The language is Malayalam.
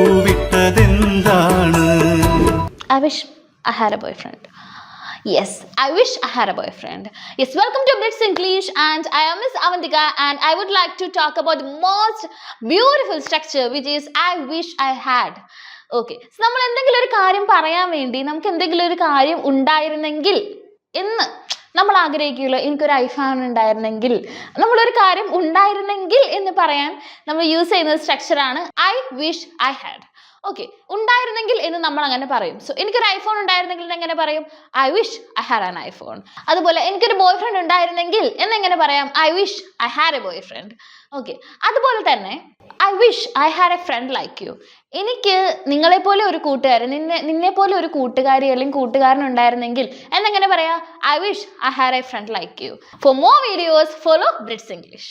പൂവിട്ടതെന്താണ് Yes, I wish I had a boyfriend. Yes, welcome to Brits English and I am Miss Avantika and I would like to talk about the most beautiful structure which is I wish I had. Okay, okay നമ്മൾ എന്തെങ്കിലും ഒരു കാര്യം പറയാൻ വേണ്ടി നമുക്ക് എന്തെങ്കിലും ഒരു കാര്യം ഉണ്ടായിരുന്നെങ്കിൽ എന്ന് നമ്മൾ ആഗ്രഹിക്കുമല്ലോ എനിക്കൊരു ഐഫോൺ ഉണ്ടായിരുന്നെങ്കിൽ നമ്മളൊരു കാര്യം ഉണ്ടായിരുന്നെങ്കിൽ എന്ന് പറയാൻ നമ്മൾ യൂസ് ചെയ്യുന്ന സ്ട്രക്ചറാണ് I wish I had okay ഉണ്ടായിരുന്നെങ്കിൽ എന്ന് നമ്മൾ അങ്ങനെ പറയും. സോ എനിക്കൊരു ഐഫോൺ ഉണ്ടായിരുന്നെങ്കിൽ എങ്ങനെ പറയും? I wish I had an iPhone അതുപോലെ എനിക്കൊരു ബോയ് ഫ്രണ്ട് ഉണ്ടായിരുന്നെങ്കിൽ എന്നെങ്ങനെ പറയാം? I wish I had a boyfriend okay അതുപോലെ തന്നെ wish I had a friend like you എനിക്ക് നിങ്ങളെപ്പോലെ ഒരു കൂട്ടുകാരൻ നിന്നെ നിന്നെ പോലെ ഒരു കൂട്ടുകാരി അല്ലെങ്കിൽ കൂട്ടുകാരൻ ഉണ്ടായിരുന്നെങ്കിൽ എന്നെങ്ങനെ പറയാ? I wish I had a friend like you for more videos follow brids English